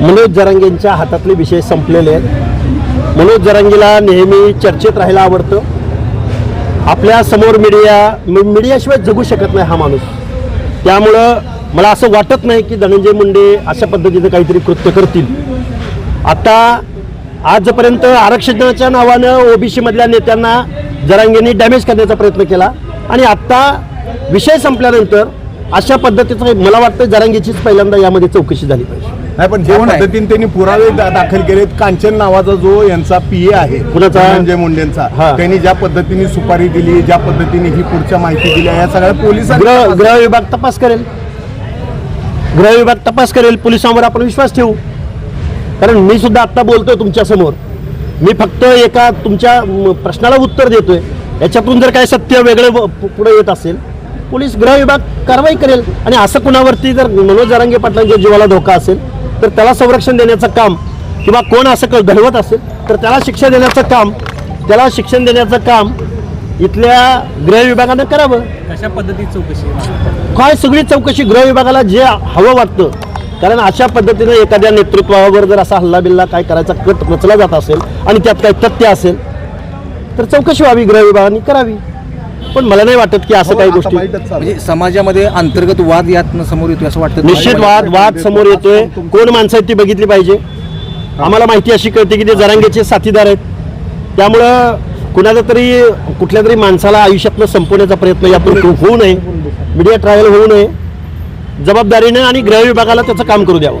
मनोज जरांगेंच्या हातातले विषय संपलेले आहेत. मनोज जरांगीला नेहमी चर्चेत राहायला आवडतं. आपल्यासमोर मीडिया मीडियाशिवाय जगू शकत नाही हा माणूस. त्यामुळं मला असं वाटत नाही की धनंजय मुंडे अशा पद्धतीचं काहीतरी कृत्य करतील. आता आजपर्यंत आरक्षणाच्या नावानं ओबीसी मधल्या नेत्यांना जरांगेंनी डॅमेज करण्याचा प्रयत्न केला. आणि आत्ता विषय संपल्यानंतर अशा पद्धतीचं मला वाटतं जरांगेचीच पहिल्यांदा यामध्ये चौकशी झाली पाहिजे. नाही पण ज्या पद्धतीने त्यांनी पुरावे दा- दाखल केलेत. कांचन नावाचा जो यांचा पीए आहे कुणाचा? धनंजय मुंडेंचा हा. त्यांनी ज्या पद्धतीने सुपारी दिली ज्या पद्धतीने ही पुढच्या माहिती दिली या सगळ्या पोलिसांनी गृह विभाग तपास करेल. गृह विभाग तपास करेल. पोलिसांवर आपण विश्वास ठेवू. कारण मी सुद्धा आत्ता बोलतोय तुमच्यासमोर. मी फक्त एका तुमच्या म, प्रश्नाला उत्तर देतोय. याच्यातून जर काय सत्य वेगळं व- पु- पुढे येत असेल पोलीस गृह विभाग कारवाई करेल. आणि असं कुणावरती जर मनोज जरांगे पाटलांच्या जीवाला धोका असेल तर त्याला संरक्षण देण्याचं काम किंवा कोण असं घडवत असेल तर त्याला शिक्षा देण्याचं काम त्याला शिक्षण देण्याचं काम इथल्या गृह विभागानं करावं. कशा पद्धतीची चौकशी काय सगळी चौकशी गृह विभागाला जे हवं वाटतं कारण अशा पद्धतीनं एखाद्या नेतृत्वावर जर असा हल्ला बिल्ला काय करायचा कट रचला जात असेल आणि त्यात काही तथ्य असेल तर चौकशी व्हावी गृह विभागाने करावी. पण मला नाही वाटत की असं काही आता गोष्टी. म्हणजे समाजामध्ये अंतर्गत वाद यातनं समोर येतो असं वाटतं निश्चित वाद वाद समोर येतोय. कोण माणसं आहेत ती बघितली पाहिजे. आम्हाला माहिती अशी कळते की ते जरांगेचे साथीदार आहेत. त्यामुळं कुणाला तरी कुठल्या तरी माणसाला आयुष्यातनं संपवण्याचा प्रयत्न यातून होऊ नये. मीडिया ट्रायल होऊ नये. जबाबदारीने आणि गृह विभागाला त्याचं काम करू द्यावं.